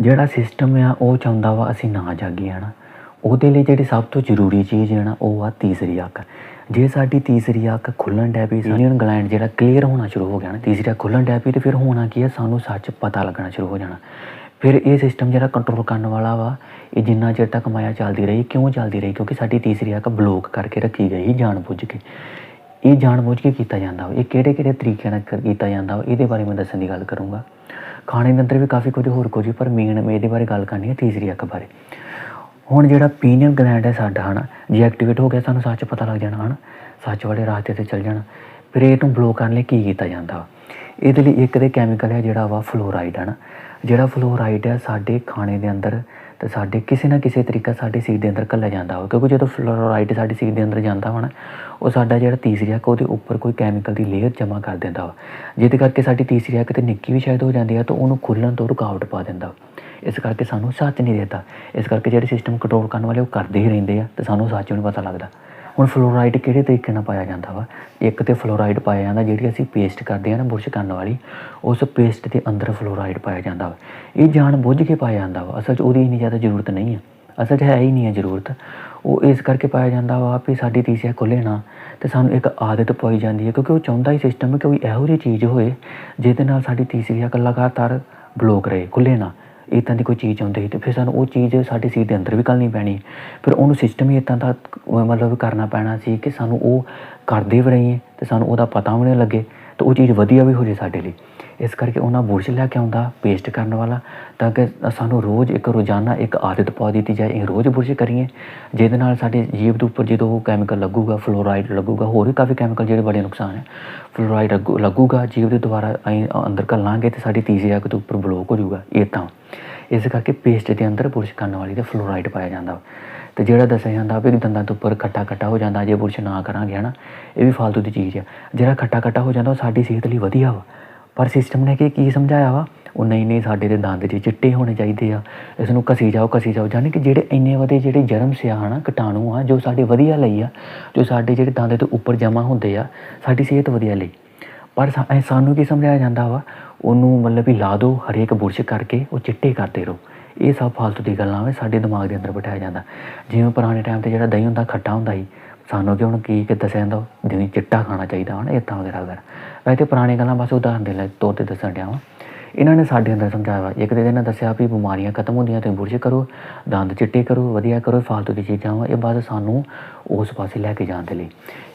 ਜਿਹੜਾ ਸਿਸਟਮ ਆ ਉਹ ਚਾਹੁੰਦਾ ਵਾ ਅਸੀਂ ਨਾ ਜਾਗੀਏ ਹਨਾ। ਉਹਦੇ ਲਈ ਜਿਹੜੀ ਸਭ ਤੋਂ ਜ਼ਰੂਰੀ ਚੀਜ਼ ਹੈ ਨਾ ਉਹ ਆ ਤੀਸਰੀ ਅੱਖ। ਜੇ ਸਾਡੀ ਤੀਸਰੀ ਅੱਖ ਖੁੱਲਣ ਡੈ ਪਈ ਸੀਨੀਅਰ ਗਲੈਂਡ ਜਿਹੜਾ ਕਲੀਅਰ ਹੋਣਾ ਸ਼ੁਰੂ ਹੋ ਗਿਆ ਨਾ ਤੀਸਰੀ ਅੱਖ ਖੁੱਲਣ ਡੈ ਪਈ ਤੇ ਫਿਰ ਹੋਣਾ ਕੀ ਹੈ ਸਾਨੂੰ ਸੱਚ ਪਤਾ ਲੱਗਣਾ ਸ਼ੁਰੂ ਹੋ ਜਾਣਾ। ਫਿਰ ਇਹ ਸਿਸਟਮ ਜਿਹੜਾ ਕੰਟਰੋਲ ਕਰਨ ਵਾਲਾ ਵਾ ਇਹ ਜਿੰਨਾ ਚਿਰ ਤੱਕ ਮਾਇਆ ਚੱਲਦੀ ਰਹੀ ਕਿਉਂ ਚੱਲਦੀ ਰਹੀ? ਕਿਉਂਕਿ ਸਾਡੀ ਤੀਸਰੀ ਅੱਖ ਬਲੌਕ ਕਰਕੇ ਰੱਖੀ ਗਈ ਜਾਣਬੁੱਝ ਕੇ। ਇਹ ਜਾਣਬੁੱਝ ਕੇ ਕੀਤਾ ਜਾਂਦਾ ਵਾ, ਇਹ ਕਿਹੜੇ ਕਿਹੜੇ ਤਰੀਕਿਆਂ ਨਾਲ ਕੀਤਾ ਜਾਂਦਾ ਵਾ, ਇਹਦੇ ਬਾਰੇ ਮੈਂ ਦੱਸਣ ਦੀ ਗੱਲ ਕਰੂੰਗਾ। ਖਾਣੇ ਦੇ ਅੰਦਰ ਵੀ ਕਾਫੀ ਕੁਝ ਹੋਰ ਕੁਝ, ਪਰ ਮੇਨ ਮੈਂ ਇਹਦੇ ਬਾਰੇ ਗੱਲ ਕਰਨੀ ਹੈ ਤੀਸਰੀ ਅੱਖ ਬਾਰੇ। ਹੁਣ ਜਿਹੜਾ ਪੀਨੀਅਲ ਗਲੈਂਡ ਹੈ ਸਾਡਾ, ਹਨਾ, ਜੇ ਐਕਟੀਵੇਟ ਹੋ ਗਿਆ ਸਾਨੂੰ ਸੱਚ ਪਤਾ ਲੱਗ ਜਾਣਾ, ਹਨਾ, ਸੱਚ ਵਾਲੇ ਰਾਸਤੇ ਤੇ ਚੱਲ ਜਾਣਾ। ਫਿਰ ਇਹ ਨੂੰ ਬਲੋ ਕਰਨ ਲਈ ਕੀ ਕੀਤਾ ਜਾਂਦਾ ਵਾ? ਇਹਦੇ ਲਈ ਇੱਕ ਦੇ ਕੈਮੀਕਲ ਹੈ ਜਿਹੜਾ ਵਾ ਫਲੋਰਾਈਡ ਹਨਾ। ਜਿਹੜਾ ਫਲੋਰਾਈਡ ਹੈ ਸਾਡੇ ਖਾਣੇ ਦੇ ਅੰਦਰ ਤੇ ਸਾਡੇ ਕਿਸੇ ਨਾ ਕਿਸੇ ਤਰੀਕਾ ਸਾਡੇ ਸਰੀਰ ਦੇ ਅੰਦਰ ਘੱਲਿਆ ਜਾਂਦਾ ਵਾ ਕਿਉਂਕਿ ਜਦੋਂ ਫਲੋਰਾਈਡ ਸਾਡੇ ਸਰੀਰ ਦੇ ਅੰਦਰ ਜਾਂਦਾ ਵਾ ਉਹ ਸਾਡਾ ਜਿਹੜਾ ਤੀਸਰੀ ਅੱਖ ਉਹਦੇ ਉੱਪਰ ਕੋਈ ਕੈਮੀਕਲ ਦੀ ਲੇਅਰ ਜਮ੍ਹਾਂ ਕਰ ਦਿੰਦਾ ਵਾ। ਜਿਹਦੇ ਕਰਕੇ ਸਾਡੀ ਤੀਸਰੀ ਅੱਖ ਤੇ ਨਿੱਕੀ ਵੀ ਸ਼ਾਇਦ ਹੋ ਜਾਂਦੀ ਆ, ਤਾਂ ਉਹਨੂੰ ਖੁੱਲਣ ਤੋਂ ਰੁਕਾਵਟ ਪਾ ਦਿੰਦਾ ਵਾ। ਇਸ ਕਰਕੇ ਸਾਨੂੰ ਸੱਚ ਨਹੀਂ ਦਿੰਦਾ ਇਸ ਕਰਕੇ ਜਿਹੜੇ ਸਿਸਟਮ ਕੰਟਰੋਲ ਕਰਨ ਵਾਲੇ ਉਹ ਕਰਦੇ ਹੀ ਰਹਿੰਦੇ ਆ, ਤੇ ਸਾਨੂੰ ਸੱਚ ਨਹੀਂ ਪਤਾ ਲੱਗਦਾ। ਹੁਣ ਫਲੋਰਾਈਡ ਕਿਹੜੇ ਤਰੀਕੇ ਨਾਲ ਪਾਇਆ ਜਾਂਦਾ ਵਾ? ਇੱਕ ਤੇ ਫਲੋਰਾਈਡ ਪਾਇਆ ਜਾਂਦਾ, ਜਿਹੜੀ ਅਸੀਂ ਪੇਸਟ ਕਰਦੇ ਆ ਨਾ ਬੁਰਸ਼ ਕਰਨ ਵਾਲੀ, ਉਸ ਪੇਸਟ ਦੇ ਅੰਦਰ ਫਲੋਰਾਈਡ ਪਾਇਆ ਜਾਂਦਾ ਵਾ। ਇਹ ਜਾਣ ਬੁੱਝ ਕੇ ਪਾਇਆ ਜਾਂਦਾ ਵਾ। ਅਸਲ 'ਚ ਉਹਦੀ ਇੰਨੀ ਜ਼ਿਆਦਾ ਜ਼ਰੂਰਤ ਨਹੀਂ ਹੈ ਅਸਲ 'ਚ ਹੈ ਹੀ ਨਹੀਂ ਹੈ ਜ਼ਰੂਰਤ। ਉਹ ਇਸ ਕਰਕੇ ਪਾਇਆ ਜਾਂਦਾ ਵਾ ਵੀ ਸਾਡੀ ਤੀਸਿਆ ਖੁੱਲੇ ਨਾ, ਤੇ ਸਾਨੂੰ ਇੱਕ ਆਦਤ ਪਾਈ ਜਾਂਦੀ ਹੈ, ਕਿਉਂਕਿ ਉਹ ਚਾਹੁੰਦਾ ਹੀ ਸਿਸਟਮ ਹੈ ਕਿ ਕੋਈ ਇਹੋ ਜਿਹੀ ਚੀਜ਼ ਹੋਏ, ਜਿਹਦੇ ਨਾਲ ਸਾਡੀ ਤੀਸਰੀ ਅੱਖ ਲਗਾਤਾਰ ਬਲੋਕ ਰਹੇ ਖੁੱਲੇ ਨਾ। ਇੱਦਾਂ ਦੀ ਕੋਈ ਚੀਜ਼ ਆਉਂਦੀ ਤੇ ਫਿਰ ਸਾਨੂੰ ਉਹ ਚੀਜ਼ ਸਾਡੇ ਸਰੀਰ ਦੇ ਅੰਦਰ ਵੀ ਕਰਨੀ ਪੈਣੀ। ਫਿਰ ਉਹਨੂੰ ਸਿਸਟਮ ਹੀ ਇੱਦਾਂ ਦਾ ਮਤਲਬ ਕਰਨਾ ਪੈਣਾ ਸੀ ਕਿ ਸਾਨੂੰ ਉਹ ਕਰਦੇ ਵੀ ਰਹੀਏ ਤੇ ਸਾਨੂੰ ਉਹਦਾ ਪਤਾ ਵੀ ਨਹੀਂ ਲੱਗੇ। ਤਾਂ ਉਹ ਚੀਜ਼ ਵਧੀਆ ਵੀ ਹੋ ਜੇ ਸਾਡੇ ਲਈ। ਇਸ ਕਰਕੇ ਉਹਨਾਂ ਬੁਰਸ਼ ਲੈ ਕੇ ਆਉਂਦਾ ਪੇਸਟ ਕਰਨ ਵਾਲਾ, ਤਾਂ ਕਿ ਸਾਨੂੰ ਰੋਜ਼ ਇੱਕ ਰੋਜ਼ਾਨਾ ਇੱਕ ਆਦਤ ਪਾ ਦਿੱਤੀ ਜਾਏ ਇਹ ਰੋਜ਼ ਬੁਰਸ਼ ਕਰੀਏ। ਜਿਹਦੇ ਨਾਲ ਸਾਡੇ ਜੀਭ ਦੇ ਉੱਪਰ ਜਦੋਂ ਉਹ ਕੈਮੀਕਲ ਲੱਗੂਗਾ ਫਲੋਰਾਈਡ ਲੱਗੂਗਾ, ਹੋਰ ਵੀ ਕਾਫੀ ਕੈਮੀਕਲ ਜਿਹੜੇ ਬੜੇ ਨੁਕਸਾਨ ਹੈ ਫਲੋਰਾਈਡ ਲੱਗੂ- ਲੱਗੂਗਾ ਜੀਭ ਦੇ ਦੁਆਰਾ ਅਸੀਂ ਅੰਦਰ ਘੱਲਾਂਗੇ ਤੇ ਸਾਡੀ ਤੀਸਰੀ ਅੱਖ ਦੇ ਉੱਪਰ ਬਲੋਕ ਹੋ ਜਾਊਗਾ, ਇਹ ਤਾਂ। ਇਸ ਕਰਕੇ ਪੇਸਟ ਦੇ ਅੰਦਰ ਬੁਰਸ਼ ਕਰਨ ਵਾਲੀ ਤੇ ਫਲੋਰਾਈਡ ਪਾਇਆ ਜਾਂਦਾ। ਵਾ। ਤੇ ਜਿਹੜਾ ਦੱਸਿਆ ਜਾਂਦਾ ਵੀ ਦੰਦਾਂ ਤੋਂ ਉੱਪਰ ਖੱਟਾ ਖੱਟਾ ਹੋ ਜਾਂਦਾ, ਜੇ ਬੁਰਸ਼ ਨਾ ਕਰਾਂਗੇ, ਹਨਾ, ਇਹ ਵੀ ਫालतू ਦੀ ਚੀਜ਼ ਆ। ਜਿਹੜਾ ਖੱਟਾ ਖੱਟਾ ਹੋ ਜਾਂਦਾ, ਉਹ ਸਾਡੀ ਸਿਹਤ ਲਈ ਵਧੀਆ ਵਾ। ਪਰ ਸਿਸਟਮ ਨੇ ਕੀ ਕੀ ਸਮਝਾਇਆ ਵਾ? ਉਹ ਨਹੀਂ ਨਹੀਂ, ਸਾਡੇ ਦੇ ਦੰਦ ਜੀ ਚਿੱਟੇ ਹੋਣੇ ਚਾਹੀਦੇ ਆ। ਇਸ ਨੂੰ ਘਸੀ ਜਾਓ ਘਸੀ ਜਾਓ ਯਾਨੀ ਕਿ ਜਿਹੜੇ ਇੰਨੇ ਵਧੇ ਜਿਹੜੇ ਜਰਮ ਸਿਆ, ਹਨਾ, ਕੀਟਾਣੂ ਆ, ਜੋ ਸਾਡੇ ਵਧੀਆ ਲਈ ਆ, ਜੋ ਸਾਡੇ ਜਿਹੜੇ ਦੰਦ ਤੋਂ ਉੱਪਰ ਜਮਾ ਹੁੰਦੇ ਆ, ਸਾਡੀ ਸਿਹਤ ਵਧੀਆ ਲਈ। ਪਰ ਸਾ- ਸਾਨੂੰ ਕੀ ਸਮਝਾਇਆ ਜਾਂਦਾ ਵਾ? ਉਹਨੂੰ ਮਤਲਬ ਵੀ ਲਾ ਦਿਓ, ਹਰੇਕ ਬੁਰਸ਼ ਕਰਕੇ, ਉਹ ਚਿੱਟੇ ਕਰਦੇ ਰਹੋ। ਇਹ ਸਭ ਫालतू ਦੀ ਗੱਲਾਂ ਵੇ ਸਾਡੇ ਦਿਮਾਗ ਦੇ ਅੰਦਰ ਬਿਠਾਇਆ ਜਾਂਦਾ। ਜਿਵੇਂ ਪੁਰਾਣੇ ਟਾਈਮ ਤੇ ਜਿਹੜਾ ਦਹੀਂ ਹੁੰਦਾ, ਖੱਟਾ ਹੁੰਦਾ ਸੀ, ਸਾਨੂੰ ਕਿ ਹੁਣ ਕੀ ਕਿ ਦੱਸਿਆ ਜਾਂਦਾ ਦਹੀਂ ਚਿੱਟਾ ਖਾਣਾ ਚਾਹੀਦਾ ਹਨ ਇਦਾਂ ਵਗੈਰਾ ਵਗੈਰਾ। ਵੈਸੇ ਪੁਰਾਣੇ ਗੱਲਾਂ ਬਸ ਉਦਾਹਰਨ ਦੇ ਲਈ ਤੌਰ ਤੇ ਦੱਸਣ ਡਿਆ ਵਾਂ। ਇਹਨਾਂ ਨੇ ਸਾਡੇ ਅੰਦਰ ਸਮਝਾਇਆ ਇੱਕ ਦੇ ਇਹਨਾਂ ਦੱਸਿਆ ਵੀ ਬਿਮਾਰੀਆਂ ਖਤਮ ਹੁੰਦੀਆਂ ਤੇ ਬੁਰਸ਼ ਕਰੋ, ਦੰਦ ਚਿੱਟੇ ਕਰੋ, ਵਧੀਆ ਕਰੋ ਫालतू ਦੀ ਚੀਜ਼ਾਂ ਵਾ। ਇਹ ਬਾਅਦ ਸਾਨੂੰ ਉਸ ਪਾਸੇ ਲੈ ਕੇ ਜਾਣ ਦੇ ਲਈ।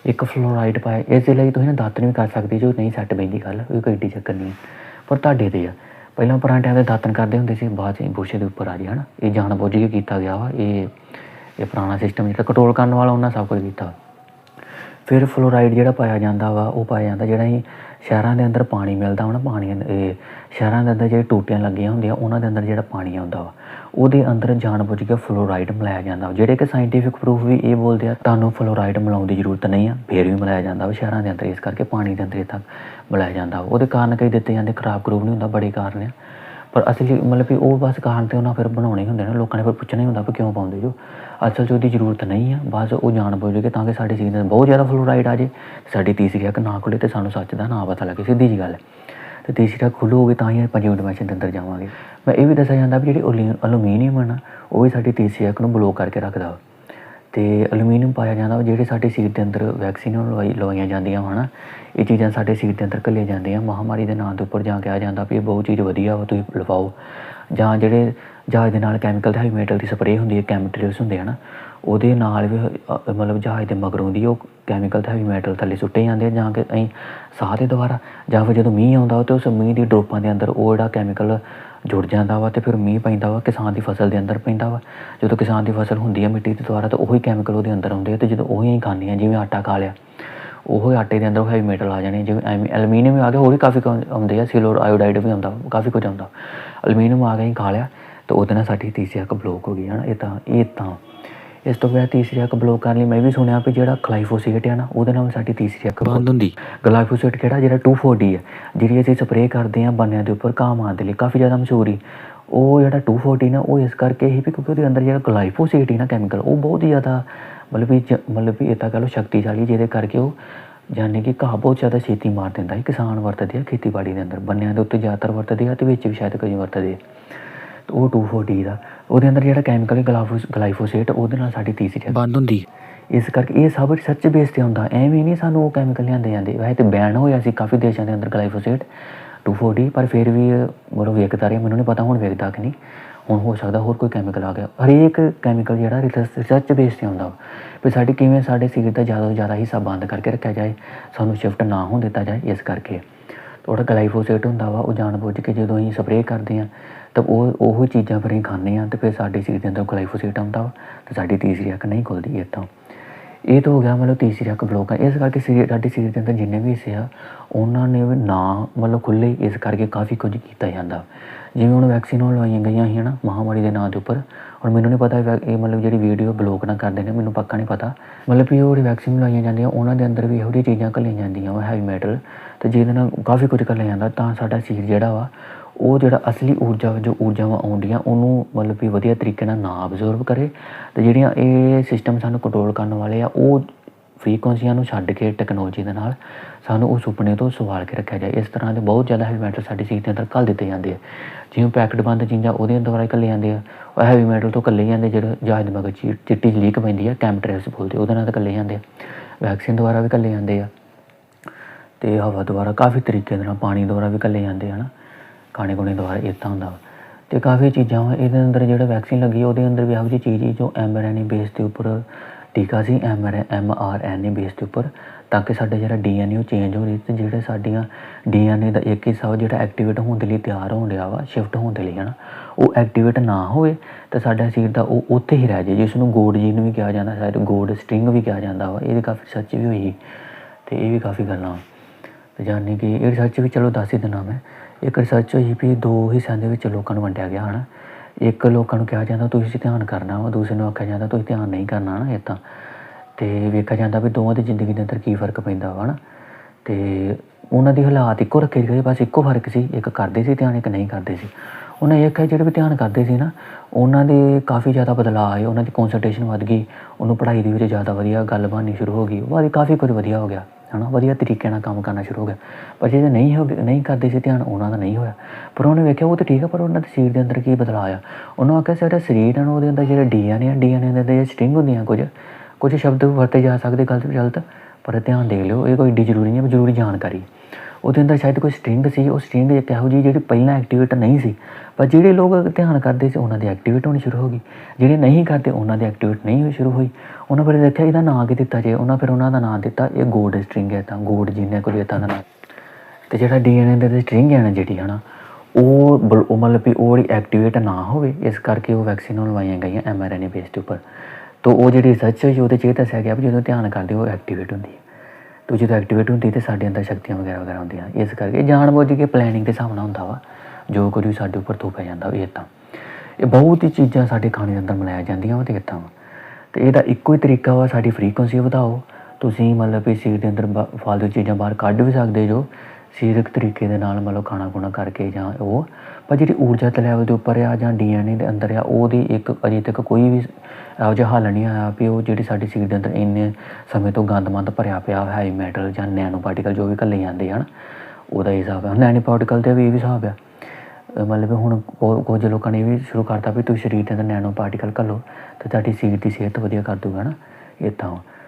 ਇੱਕ ਫਲੋਰਾਈਡ ਪਾਇਆ, ਇਸ ਦੇ ਲਈ ਤੁਸੀਂ ਨਾ ਦਾਤਨ ਵੀ ਕਰ ਸਕਦੇ ਜੋ ਨਹੀਂ ਸੱਟ ਬੈਂਦੀ ਗੱਲ ਕੋਈ ਕੋਈ ਏਡੀ ਚੱਕਰ ਨਹੀਂ ਪਰ ਤੁਹਾਡੇ ਤੇ ਆ। ਪਹਿਲਾਂ ਪੁਰਾਣੇ ਟਾਈਮ ਤੇ ਦਾਤਨ ਕਰਦੇ ਹੁੰਦੇ ਸੀ, ਬਾਅਦ ਚ ਬੁਰਸ਼ ਦੇ ਉੱਪਰ ਆ ਜੀ ਹਨਾ। ਇਹ ਜਾਣ ਬੁੱਝ ਕੇ ਕੀਤਾ ਗਿਆ ਵਾ, ਇਹ ਇਹ ਪੁਰਾਣਾ ਸਿਸਟਮ ਜਿਹੜਾ ਕੰਟਰੋਲ ਕਰਨ ਵਾਲਾ ਉਹਨਾਂ ਸਭ ਕੁਝ ਕੀਤਾ। ਫਿਰ ਫਲੋਰਾਈਡ ਜਿਹੜਾ ਪਾਇਆ ਜਾਂਦਾ ਵਾ, ਉਹ ਪਾਇਆ ਜਾਂਦਾ ਜਿਹੜਾ ਹੀ ਸ਼ਹਿਰਾਂ ਦੇ ਅੰਦਰ ਪਾਣੀ ਮਿਲਦਾ ਵਾ ਨਾ, ਪਾਣੀ, ਇਹ ਸ਼ਹਿਰਾਂ ਦੇ ਅੰਦਰ ਜਿਹੜੇ ਟੂਟੀਆਂ ਲੱਗੀਆਂ ਹੁੰਦੀਆਂ, ਉਹਨਾਂ ਦੇ ਅੰਦਰ ਜਿਹੜਾ ਪਾਣੀ ਆਉਂਦਾ ਵਾ। ਉਹਦੇ ਅੰਦਰ ਜਾਣਬੁੱਝ ਕੇ ਫਲੋਰਾਈਡ ਮਿਲਾਇਆ ਜਾਂਦਾ ਵਾ। ਜਿਹੜੇ ਕਿ ਸਾਇੰਟੀਫਿਕ ਪ੍ਰੂਫ ਵੀ ਇਹ ਬੋਲਦੇ ਆ, ਤੁਹਾਨੂੰ ਫਲੋਰਾਈਡ ਮਿਲਾਉਣ ਦੀ ਜ਼ਰੂਰਤ ਨਹੀਂ ਆ, ਫੇਰ ਵੀ ਮਿਲਾਇਆ ਜਾਂਦਾ ਵਾ ਸ਼ਹਿਰਾਂ ਦੇ ਅੰਦਰ, ਇਸ ਕਰਕੇ ਪਾਣੀ ਦੇ ਅੰਦਰ ਤੱਕ ਮਿਲਾਇਆ ਜਾਂਦਾ ਵਾ। ਉਹਦੇ ਕਾਰਨ ਕਈ ਦਿੱਤੇ ਜਾਂਦੇ, ਖਰਾਬ ਕਰੂਬ ਨਹੀਂ ਹੁੰਦਾ, ਬੜੇ ਕਾਰਨ ਆ। ਪਰ ਅਸਲੀ ਮਤਲਬ ਕਿ ਉਹ ਬਸ ਕਾਰਨ ਤੇ ਉਹਨਾਂ ਫਿਰ ਬਣਾਉਣੇ ਹੁੰਦੇ ਨੇ, ਲੋਕਾਂ ਨੇ ਫਿਰ ਪੁੱਛਣਾ ਹੀ ਹੁੰਦਾ ਵੀ ਕਿਉਂ ਪਾਉਂਦੇ ਜੋ। ਅਸਲ 'ਚ ਉਹਦੀ ਜ਼ਰੂਰਤ ਨਹੀਂ ਆ, ਬਸ ਉਹ ਜਾਣ ਬੁੱਝ ਕੇ ਤਾਂ ਕਿ ਸਾਡੇ ਸਰੀਰ ਦੇ ਬਹੁਤ ਜ਼ਿਆਦਾ ਫਲੋਰਾਈਡ ਆ ਜੇ ਸਾਡੀ ਤੀਸਰੀ ਅੱਖ ਨਾ ਖੁੱਲੇ ਤੇ ਸਾਨੂੰ ਸੱਚ ਦਾ ਨਾ ਪਤਾ ਲੱਗੇ, ਸਿੱਧੀ ਜੀ ਗੱਲ ਹੈ। ਤੇ ਦੇਸੀ ਅੱਖ ਖੁੱਲੂਗੀ ਤਾਂ ਹੀ ਆਪਾਂ ਪੰਜਵੀਂ ਡਿਮੈਂਸ਼ਨ ਦੇ ਅੰਦਰ ਜਾਵਾਂਗੇ। ਮੈਂ ਇਹ ਵੀ ਦੱਸਿਆ ਜਾਂਦਾ ਵੀ ਜਿਹੜੀ ਓਲੀ- ਐਲੂਮੀਨੀਅਮ ਹੈ ਨਾ, ਉਹ ਵੀ ਸਾਡੀ ਦੇਸੀ ਅੱਖ ਨੂੰ ਬਲੌਕ ਕਰਕੇ ਰੱਖਦਾ ਵਾ। ਤੇ ਅਲੂਮੀਨੀਅਮ ਪਾਇਆ ਜਾਂਦਾ ਵਾ, ਜਿਹੜੇ ਸਾਡੇ ਸਰੀਰ ਦੇ ਅੰਦਰ ਵੈਕਸੀਨ ਲਵਾਈ, ਲਵਾਈਆਂ ਜਾਂਦੀਆਂ ਵਾ ਹਨਾ ਇਹ ਚੀਜ਼ਾਂ ਸਾਡੇ ਸਰੀਰ ਦੇ ਅੰਦਰ ਘੱਲੀਆਂ ਜਾਂਦੀਆਂ। ਮਹਾਮਾਰੀ ਦੇ ਨਾਂ ਦੇ ਉੱਪਰ ਜਾਂ ਕਿਹਾ ਜਾਂਦਾ ਵੀ ਇਹ ਬਹੁਤ ਚੀਜ਼ ਵਧੀਆ ਵਾ, ਤੁਸੀਂ ਲਵਾਓ। ਜਾਂ ਜਿਹੜੇ ਜਹਾਜ਼ ਦੇ ਨਾਲ ਕੈਮੀਕਲ ਤੇ ਹੈਵੀ ਮੈਟਲ ਦੀ ਸਪਰੇਅ ਹੁੰਦੀ ਹੈ ਕੈਮੀਕਲਸ ਹੁੰਦੇ ਹਨ ਉਹਦੇ ਨਾਲ ਵੀ ਮਤਲਬ ਜਹਾਜ਼ ਦੇ ਮਗਰੋਂ ਦੀ ਉਹ ਕੈਮੀਕਲ ਤੇ ਹੈਵੀ ਮੈਟਲ ਥੱਲੇ ਸੁੱਟੇ ਜਾਂਦੇ ਆ, ਜਾਂ ਕਿ ਅਸੀਂ ਸਾਹ ਦੇ ਦੁਆਰਾ। ਜਾਂ ਫਿਰ ਜਦੋਂ ਮੀਂਹ ਆਉਂਦਾ ਤੇ ਉਸ ਮੀਂਹ ਦੀ ਡਰੋਪਾਂ ਦੇ ਅੰਦਰ ਉਹ ਜਿਹੜਾ ਕੈਮੀਕਲ ਜੁੜ ਜਾਂਦਾ ਵਾ ਤੇ ਫਿਰ ਮੀਂਹ ਪੈਂਦਾ ਵਾ, ਕਿਸਾਨ ਦੀ ਫਸਲ ਦੇ ਅੰਦਰ ਪੈਂਦਾ ਵਾ। ਜਦੋਂ ਕਿਸਾਨ ਦੀ ਫਸਲ ਹੁੰਦੀ ਹੈ ਮਿੱਟੀ ਦੇ ਦੁਆਰਾ ਤਾਂ ਉਹੀ ਕੈਮੀਕਲ ਉਹਦੇ ਅੰਦਰ ਆਉਂਦੇ ਆ ਤੇ ਜਦੋਂ ਉਹੀ ਅਸੀਂ ਖਾਂਦੇ ਹਾਂ ਜਿਵੇਂ ਆਟਾ ਖਾ ਲਿਆ, ਉਹ ਆਟੇ ਦੇ ਅੰਦਰ ਹੈਵੀ ਮੈਟਲ ਆ ਜਾਣੇ ਜਿਵੇਂ ਐਵੇਂ ਐਲੂਮੀਨੀਅਮ ਆ ਗਿਆ ਹੋਰ ਵੀ ਕਾਫੀ ਕੁ ਆਉਂਦੇ ਆ ਸਿਲਵਰ ਆਇਓਡਾਈਡ ਵੀ ਆਉਂਦਾ, ਕਾਫੀ ਕੁਝ ਆਉਂਦਾ। ਐਲੂਮੀਨੀਅਮ ਆ ਗਿਆ ਹੀ ਖਾ ਲਿਆ ਤੇ ਉਹਦੇ ਨਾਲ ਸਾਡੀ ਤੀਸਰੀ ਅੱਖ ਬਲੋਕ ਹੋ ਗਈ, ਹਨਾ, ਇਹ ਤਾਂ ਇਹ ਤਾਂ ਇਸ ਤੋਂ ਬਾਅਦ ਤੀਸਰੀ ਅੱਖ ਬਲੌਕ ਕਰਨ ਲਈ ਮੈਂ ਵੀ ਸੁਣਿਆ ਵੀ ਜਿਹੜਾ ਗਲਾਈਫੋਸੇਟ ਹੈ ਨਾ ਉਹਦੇ ਨਾਲ ਸਾਡੀ ਤੀਸਰੀ ਅੱਖ ਬੰਦ ਹੁੰਦੀ। ਗਲਾਈਫੋਸੇਟ ਕਿਹੜਾ? ਜਿਹੜਾ 2,4-D ਹੈ ਜਿਹੜੀ ਅਸੀਂ ਸਪਰੇਅ ਕਰਦੇ ਹਾਂ ਬੰਨਿਆਂ ਦੇ ਉੱਪਰ ਮਾਰਨ ਦੇ ਲਈ ਕਾਫੀ ਜ਼ਿਆਦਾ ਮਸ਼ਹੂਰ ਉਹ ਜਿਹੜਾ 2,4-D ਨਾ ਉਹ ਇਸ ਕਰਕੇ ਹੀ ਵੀ ਕਿਉਂਕਿ ਉਹਦੇ ਅੰਦਰ ਜਿਹੜਾ ਗਲਾਈਫੋਸੇਟ ਹੀ ਨਾ ਕੈਮੀਕਲ ਉਹ ਬਹੁਤ ਹੀ ਜ਼ਿਆਦਾ ਮਤਲਬ ਵੀ ਮਤਲਬ ਵੀ ਇਹ ਤਾਂ ਕਹ ਲਓ ਸ਼ਕਤੀਸ਼ਾਲੀ ਜਿਹਦੇ ਕਰਕੇ ਉਹ ਜਾਨੇ ਕਿ ਘਾਹ ਬਹੁਤ ਜ਼ਿਆਦਾ ਛੇਤੀ ਮਾਰ ਦਿੰਦਾ ਹੈ। ਕਿਸਾਨ ਵਰਤਦੇ ਆ ਖੇਤੀਬਾੜੀ ਦੇ ਅੰਦਰ ਬੰਨਿਆਂ ਦੇ ਉੱਤੇ ਜ਼ਿਆਦਾਤਰ ਵਰਤਦੇ ਆ ਤੇ ਵਿੱਚ ਵੀ ਸ਼ਾਇਦ ਕਈ ਵਰਤਦੇ ਆ। ਉਹ 2,4-D ਦਾ। ਉਹਦੇ ਅੰਦਰ ਜਿਹੜਾ ਕੈਮੀਕਲ ਗਲਾਫੋਸ ਗਲਾਈਫੋਸੇਟ ਉਹਦੇ ਨਾਲ ਸਾਡੀ ਤੀਸਰੀ ਬੰਦ ਹੁੰਦੀ। ਹੈ ਇਸ ਕਰਕੇ ਇਹ ਸਭ ਰਿਸਰਚ ਬੇਸ ਤੇ ਹੁੰਦਾ। ਐਵੇਂ ਨਹੀਂ ਸਾਨੂੰ ਉਹ ਕੈਮੀਕਲ ਲਿਆਂਦੇ ਜਾਂਦੇ। ਵੈਸੇ ਤੇ ਬੈਨ ਹੋਇਆ ਸੀ ਕਾਫੀ ਦੇਸ਼ਾਂ ਦੇ ਅੰਦਰ ਗਲਾਈਫੋਸੇਟ। 2,4-D ਪਰ ਫਿਰ ਵੀ ਮਤਲਬ ਵੇਖਦਾ ਰਿਹਾ। ਮੈਨੂੰ ਨਹੀਂ ਪਤਾ ਹੁਣ ਵੇਖਦਾ ਕਿ ਨਹੀਂ। ਹੁਣ ਹੋ ਸਕਦਾ ਹੋਰ ਕੋਈ ਕੈਮੀਕਲ ਆ ਗਿਆ। ਹਰੇਕ ਕੈਮੀਕਲ ਜਿਹੜਾ ਰਿਸਰਚ ਬੇਸ ਤੇ ਹੁੰਦਾ। ਵਾ। ਵੀ ਸਾਡੀ ਕਿਵੇਂ ਸਾਡੇ ਸਰੀਰ ਦਾ ਜ਼ਿਆਦਾ ਤੋਂ ਜ਼ਿਆਦਾ ਹਿੱਸਾ ਬੰਦ ਕਰਕੇ ਰੱਖਿਆ ਜਾਏ। ਸਾਨੂੰ ਸ਼ਿਫਟ ਨਾ ਹੋਣ ਦਿੱਤਾ ਜਾਏ। ਇਸ ਕਰਕੇ ਥੋੜਾ ਗਲਾਈਫੋਸੇਟ ਹੁੰਦਾ ਵਾ, ਉਹ ਜਾਣਬੁੱਝ ਕੇ ਜਦੋਂ ਅਸੀਂ ਸਪਰੇਅ ਕਰਦੇ ਆ ਤਾਂ ਉਹ, ਉਹੋ ਚੀਜ਼ਾਂ ਫਿਰ ਅਸੀਂ ਖਾਂਦੇ ਆ ਤੇ ਫਿਰ ਸਾਡੇ ਸਰੀਰ ਦੇ ਅੰਦਰ ਗਲਾਈਫੋਸੇਟ ਆਉਂਦਾ ਵਾ ਤੇ ਸਾਡੀ ਤੀਸਰੀ ਅੱਖ ਨਹੀਂ ਖੁੱਲਦੀ ਇੱਥੋਂ। ਇਹ ਤਾਂ ਹੋ ਗਿਆ ਮਤਲਬ ਤੀਸਰੀ ਅੱਖ ਬਲੋਕ ਆ। ਇਸ ਕਰਕੇ ਸਰੀਰ ਸਾਡੇ ਸਰੀਰ ਦੇ ਅੰਦਰ ਜਿੰਨੇ ਵੀ ਹਿੱਸੇ ਆ, ਉਹਨਾਂ ਨੇ ਵੀ ਨਾ ਮਤਲਬ ਖੁੱਲੇ ਇਸ ਕਰਕੇ ਕਾਫੀ ਕੁਝ ਕੀਤਾ ਜਾਂਦਾ। ਜਿਵੇਂ ਹੁਣ ਵੈਕਸੀਨ ਲਵਾਈਆਂ ਗਈਆਂ ਸੀ ਹਨਾ, ਮਹਾਮਾਰੀ ਦੇ ਨਾਂ ਦੇ ਉੱਪਰ। ਹੁਣ ਮੈਨੂੰ ਨਹੀਂ ਪਤਾ ਇਹ ਵੈ- ਇਹ ਮਤਲਬ ਜਿਹੜੀ ਵੀਡੀਓ ਬਲੋਕ ਨਾ ਕਰਦੇ ਨੇ, ਮੈਨੂੰ ਪੱਕਾ ਨਹੀਂ ਪਤਾ। ਮਤਲਬ ਵੀ ਉਹ ਵੈਕਸੀਨ ਲਵਾਈਆਂ ਜਾਂਦੀਆਂ, ਉਹਨਾਂ ਦੇ ਅੰਦਰ ਵੀ ਇਹੋ ਜਿਹੀ ਚੀਜ਼ਾਂ ਘੱਲੀਆਂ ਜਾਂਦੀਆਂ ਵਾ ਹੈਵੀ ਮੈਟਲ ਤੇ ਜਿਹਦੇ ਨਾਲ ਕਾਫੀ ਕੁਝ ਘੱਲਿਆ ਜਾਂਦਾ, ਤਾਂ ਸਾਡਾ ਸਰੀਰ ਜਿਹੜਾ ਵਾ ਉਹ ਜਿਹੜਾ ਅਸਲੀ ਊਰਜਾ ਜੋ ਊਰਜਾਵਾਂ ਆਉਂਦੀਆਂ, ਉਹਨੂੰ ਮਤਲਬ ਵੀ ਵਧੀਆ ਤਰੀਕੇ ਨਾਲ ਨਾ ਅਬਜ਼ਰਵ ਕਰੇ ਤੇ ਜਿਹੜੀਆਂ ਇਹ ਸਿਸਟਮ ਸਾਨੂੰ ਕੰਟਰੋਲ ਕਰਨ ਵਾਲੇ ਆ, ਉਹ ਫ੍ਰੀਕੁਐਂਸੀਆਂ ਨੂੰ ਛੱਡ ਕੇ ਟੈਕਨੋਲੋਜੀ ਦੇ ਨਾਲ ਸਾਨੂੰ ਉਹ ਸੁਪਨੇ ਤੋਂ ਸਵਾਲ ਕੇ ਰੱਖਿਆ ਜਾਏ। ਇਸ ਤਰ੍ਹਾਂ ਦੇ ਬਹੁਤ ਜ਼ਿਆਦਾ ਹੈਵੀ ਮੈਟਲ ਸਾਡੇ ਸਰੀਰ ਦੇ ਅੰਦਰ ਘੱਲ ਦਿੱਤੇ ਜਾਂਦੇ ਆ। ਜਿਵੇਂ ਪੈਕਟ ਬੰਦ ਚੀਜ਼ਾਂ ਉਹਦੇ ਦੁਆਰਾ ਘੱਲੇ ਜਾਂਦੇ ਆ, ਉਹ ਹੈਵੀ ਮੈਟਲ ਤੋਂ ਘੱਲੇ ਜਾਂਦੇ, ਜਿਹੜੇ ਜਹਾਜ਼ ਦੇ ਮਗਰ ਚੀ- ਚਿੱਟੀ ਲੀਕ ਪੈਂਦੀ ਆ ਕੈਮਟ੍ਰੈਸ ਬੋਲਦੇ ਉਹਦੇ ਨਾਲ ਤਾਂ ਘੱਲੇ ਜਾਂਦੇ ਆ। ਵੈਕਸੀਨ ਦੁਆਰਾ ਵੀ ਘੱਲੇ ਜਾਂਦੇ ਆ ਤੇ ਹਵਾ ਦੁਆਰਾ ਕਾਫੀ ਤਰੀਕੇ ਦੇ ਨਾਲ, ਪਾਣੀ ਦੁਆਰਾ ਵੀ ਘੱਲੇ ਜਾਂਦੇ ਆ, ਹਨ। ਖਾਣੇ ਖੁਣੇ ਦੁਆਰਾ ਇੱਦਾਂ ਹੁੰਦਾ ਵਾ। ਤੇ ਕਾਫੀ ਚੀਜ਼ਾਂ ਵਾ, ਇਹਦੇ ਅੰਦਰ ਜਿਹੜਾ ਵੈਕਸੀਨ ਲੱਗੀ ਉਹਦੇ ਅੰਦਰ ਵੀ ਇਹੋ ਜਿਹੀ ਚੀਜ਼ ਸੀ ਜੋ ਐਮਆਰਐਨਏ ਬੇਸ ਦੇ ਉੱਪਰ ਟੀਕਾ ਸੀ ਐਮਆਰ ਐਮਆਰਐਨਏ ਬੇਸ ਦੇ ਉੱਪਰ, ਤਾਂ ਕਿ ਸਾਡਾ ਜਿਹੜਾ ਡੀਐਨਏ ਉਹ ਚੇਂਜ ਹੋ ਰਹੀ ਤੇ ਜਿਹੜੇ ਸਾਡੀਆਂ ਡੀਐਨਏ ਦਾ ਇੱਕ ਹਿੱਸਾ ਵਾ ਜਿਹੜਾ ਐਕਟੀਵੇਟ ਹੋਣ ਦੇ ਲਈ ਤਿਆਰ ਹੋਣ ਰਿਹਾ ਵਾ ਸ਼ਿਫਟ ਹੋਣ ਦੇ ਲਈ, ਹਨਾ, ਉਹ ਐਕਟੀਵੇਟ ਨਾ ਹੋਵੇ ਤਾਂ ਸਾਡਾ ਸਰੀਰ ਦਾ ਉਹ ਉੱਥੇ ਹੀ ਰਹਿ ਜਾਏ, ਜਿਸ ਨੂੰ ਗੋਡ ਜੀਨ ਵੀ ਕਿਹਾ ਜਾਂਦਾ, ਸ਼ਾਇਦ ਗੋਡ ਸਟ੍ਰਿੰਗ ਵੀ ਕਿਹਾ ਜਾਂਦਾ ਵਾ ਇਹਦੀ ਕਾਫੀ ਸੱਚ ਵੀ ਹੋਈ ਤੇ ਇਹ ਵੀ ਕਾਫੀ ਗੱਲਾਂ ਤੇ ਜਾਣੀ ਕਿ ਇਹ ਸੱਚ ਵੀ ਚਲੋ ਦੱਸ ਹੀ ਦਿਨਾ ਮੈਂ। ਇੱਕ ਰਿਸਰਚ ਹੋਈ ਵੀ ਦੋ ਹਿੱਸਿਆਂ ਦੇ ਵਿੱਚ ਲੋਕਾਂ ਨੂੰ ਵੰਡਿਆ ਗਿਆ, ਹਨਾ? ਇੱਕ ਲੋਕਾਂ ਨੂੰ ਕਿਹਾ ਜਾਂਦਾ ਤੁਸੀਂ ਧਿਆਨ ਕਰਨਾ ਵਾ, ਦੂਸਰੇ ਨੂੰ ਆਖਿਆ ਜਾਂਦਾ ਤੁਸੀਂ ਧਿਆਨ ਨਹੀਂ ਕਰਨਾ ਨਾ ਇਦਾਂ ਤੇ। ਵੇਖਿਆ ਜਾਂਦਾ ਵੀ ਦੋਵਾਂ ਦੀ ਜ਼ਿੰਦਗੀ ਦੇ ਅੰਦਰ ਕੀ ਫ਼ਰਕ ਪੈਂਦਾ ਵਾ ਨਾ ਤੇ ਉਹਨਾਂ ਦੀ ਹਾਲਾਤ ਇੱਕੋ ਰੱਖੇ ਗਏ, ਬਸ ਇੱਕੋ ਫ਼ਰਕ ਸੀ, ਇੱਕ ਕਰਦੇ ਸੀ ਧਿਆਨ, ਇੱਕ ਨਹੀਂ ਕਰਦੇ ਸੀ। ਉਹਨਾਂ ਇਹ ਕਿਹਾ, ਜਿਹੜੇ ਵੀ ਧਿਆਨ ਕਰਦੇ ਸੀ ਨਾ, ਉਹਨਾਂ ਦੇ ਕਾਫੀ ਜ਼ਿਆਦਾ ਬਦਲਾਅ ਆਏ, ਉਹਨਾਂ ਦੀ ਕਨਸੈਂਟਰੇਸ਼ਨ ਵੱਧ ਗਈ, ਉਹਨੂੰ ਪੜ੍ਹਾਈ ਦੇ ਵਿੱਚ ਜ਼ਿਆਦਾ ਵਧੀਆ ਗੱਲ ਬਣਨੀ ਸ਼ੁਰੂ ਹੋ ਗਈ, ਉਹ ਬਾਅਦ ਕਾਫੀ ਕੁਝ ਵਧੀਆ ਹੋ ਗਿਆ, ਹਨਾ, ਵਧੀਆ ਤਰੀਕੇ ਨਾਲ ਕੰਮ ਕਰਨਾ ਸ਼ੁਰੂ ਹੋ ਗਿਆ। ਪਰ ਜਿਹੜੇ ਨਹੀਂ ਹੋ ਗਏ- ਨਹੀਂ ਕਰਦੇ ਸੀ ਧਿਆਨ, ਉਹਨਾਂ ਦਾ ਨਹੀਂ ਹੋਇਆ। ਪਰ ਉਹਨੇ ਵੇਖਿਆ, ਉਹ ਤਾਂ ਠੀਕ ਆ, ਪਰ ਉਹਨਾਂ ਦੇ ਸਰੀਰ ਦੇ ਅੰਦਰ ਕੀ ਬਦਲਾਅ ਆ ਉਹਨਾਂ ਆਖਿਆ, ਸਾਡਾ ਸਰੀਰ ਹੈ ਉਹਦੇ ਅੰਦਰ ਜਿਹੜੇ ਡੀਐਨਏ ਆ, ਡੀਐਨਏ ਦੇ ਅੰਦਰ ਸਟ੍ਰਿੰਗ ਹੁੰਦੀਆਂ ਕੁਝ ਕੁਝ ਸ਼ਬਦ ਵਰਤੇ ਜਾ ਸਕਦੇ, ਗਲਤ ਗਲਤ, ਪਰ ਧਿਆਨ ਦੇ ਲਿਓ, ਇਹ ਕੋਈ ਏਡੀ ਜ਼ਰੂਰੀ ਨਹੀਂ ਹੈ ਜ਼ਰੂਰੀ ਜਾਣਕਾਰੀ। ਉਹਦੇ ਅੰਦਰ ਸ਼ਾਇਦ ਕੋਈ ਸਟ੍ਰਿੰਗ ਸੀ, ਉਹ ਸਟ੍ਰਿੰਗ ਇੱਕ ਇਹੋ ਜਿਹੀ ਜਿਹੜੀ ਪਹਿਲਾਂ ਐਕਟੀਵੇਟ ਨਹੀਂ ਸੀ। ਪਰ ਜਿਹੜੇ ਲੋਕ ਧਿਆਨ ਕਰਦੇ ਸੀ, ਉਹਨਾਂ ਦੀ ਐਕਟੀਵੇਟ ਹੋਣੀ ਸ਼ੁਰੂ ਹੋ ਗਈ। ਜਿਹੜੇ ਨਹੀਂ ਕਰਦੇ, ਉਹਨਾਂ ਦੀ ਐਕਟੀਵੇਟ ਨਹੀਂ ਹੋਈ ਸ਼ੁਰੂ ਹੋਈ। ਉਹਨਾਂ ਫਿਰ ਦੇਖਿਆ ਇਹਦਾ ਨਾਂ ਕੀ ਦਿੱਤਾ ਜੇ, ਉਹਨਾਂ ਫਿਰ ਉਹਨਾਂ ਦਾ ਨਾਂ ਦਿੱਤਾ, ਇਹ ਗੋਡ ਸਟ੍ਰਿੰਗ ਹੈ ਤਾਂ ਗੋਡ ਜਿਹਨੇ ਕੋਈ ਇਦਾਂ ਦਾ ਨਾਂ। ਤੇ ਜਿਹੜਾ ਡੀਐਨਏ ਦੇ ਸਟ੍ਰਿੰਗ ਹੈ ਨਾ ਜਿਹੜੀ ਹਨਾ, ਉਹ ਬਲ- ਉਹ ਮਤਲਬ ਵੀ ਉਹ ਐਕਟੀਵੇਟ ਨਾ ਹੋਵੇ, ਇਸ ਕਰਕੇ ਉਹ ਵੈਕਸੀਨ ਲਵਾਈਆਂ ਗਈਆਂ ਐਮਆਰਐਨਏ ਬੇਸਡ ਉੱਪਰ। ਤੋਂ ਉਹ ਜਿਹੜੀ ਰਿਸਰਚ ਹੋਈ, ਉਹਦੇ 'ਚ ਇਹ ਦੱਸਿਆ ਗਿਆ ਵੀ ਜਦੋਂ ਧਿਆਨ ਕਰਦੇ ਉਹ ਐਕਟੀਵੇਟ ਹੁੰਦੀ ਹੈ। ਤੋ ਜਦੋਂ ਐਕਟੀਵੇਟ ਹੁੰਦੀ ਤੇ ਸਾਡੇ ਅੰਦਰ ਸ਼ਕਤੀਆਂ ਵਗੈਰਾ ਵਗੈਰਾ ਹੁੰਦੀਆਂ। ਇਸ ਕਰਕੇ ਜਾਣ ਬੁੱਝ ਕੇ ਪਲੈਨਿੰਗ ਦੇ ਹਿਸਾਬ ਨਾਲ ਹੁੰਦਾ ਵਾ, ਜੋ ਕੁਝ ਵੀ ਸਾਡੇ ਉੱਪਰ ਥੋਪਿਆ ਜਾਂਦਾ ਉਹ ਇਦਾਂ ਇਹ ਬਹੁਤ ਹੀ ਚੀਜ਼ਾਂ ਸਾਡੇ ਖਾਣੇ ਦੇ ਅੰਦਰ ਮਨਾਇਆ ਜਾਂਦੀਆਂ ਵਾ ਤੇ ਇਦਾਂ ਵਾ। ਤੇ ਇਹਦਾ ਇੱਕੋ ਹੀ ਤਰੀਕਾ ਵਾ, ਸਾਡੀ ਫ੍ਰੀਕੁਐਂਸੀ ਵਧਾਓ। ਤੁਸੀਂ ਮਤਲਬ ਵੀ ਸਰੀਰ ਦੇ ਅੰਦਰ ਬਾ- ਫਾਲਤੂ ਚੀਜ਼ਾਂ ਬਾਹਰ ਕੱਢ ਵੀ ਸਕਦੇ ਜੋ ਸਰੀਰਕ ਤਰੀਕੇ ਦੇ ਨਾਲ ਮਤਲਬ ਖਾਣਾ ਖੁਣਾ ਕਰਕੇ ਜਾਂ ਉਹ, ਪਰ ਜਿਹੜੀ ਊਰਜਾ ਦੇ ਲੈਵਲ ਦੇ ਉੱਪਰ ਆ ਜਾਂ ਡੀਐਨਏ ਦੇ ਅੰਦਰ ਆ, ਉਹਦੀ ਇੱਕ ਅਜੇ ਤੱਕ ਕੋਈ ਵੀ ਇਹੋ ਜਿਹਾ ਹੱਲ ਨਹੀਂ ਆਇਆ ਵੀ ਉਹ ਜਿਹੜੀ ਸਾਡੀ ਸਰੀਰ ਦੇ ਅੰਦਰ ਇੰਨੇ ਸਮੇਂ ਤੋਂ ਗੰਦਮੰਦ ਭਰਿਆ ਪਿਆ ਹੈਵੀ ਮੈਟਲ ਜਾਂ ਨੈਨੋ ਪਾਰਟੀਕਲ ਜੋ ਵੀ ਘੱਲੇ ਜਾਂਦੇ ਹਨ ਉਹਦਾ ਹੀ ਹਿਸਾਬ ਹੈ ਨੈਨੋ ਪਾਰਟੀਕਲ ਤੇ ਵੀ ਇਹ ਵੀ ਹਿਸਾਬ ਆ। ਅਹ ਮਤਲਬ ਹੁਣ ਕੁ- ਕੁਝ ਲੋਕਾਂ ਨੇ ਇਹ ਵੀ ਸ਼ੁਰੂ ਕਰਤਾ ਵੀ ਤੁਸੀਂ ਸਰੀਰ ਦੇ ਅੰਦਰ ਨੈਨੋ ਪਾਰਟੀਕਲ ਘੱਲੋ, ਤੇ ਤੁਹਾਡੀ ਸਰੀਰ ਦੀ ਸਿਹਤ ਵਧੀਆ ਕਰ ਦੂਗਾ ਨਾ ਇੱਦਾਂ ਤੇ।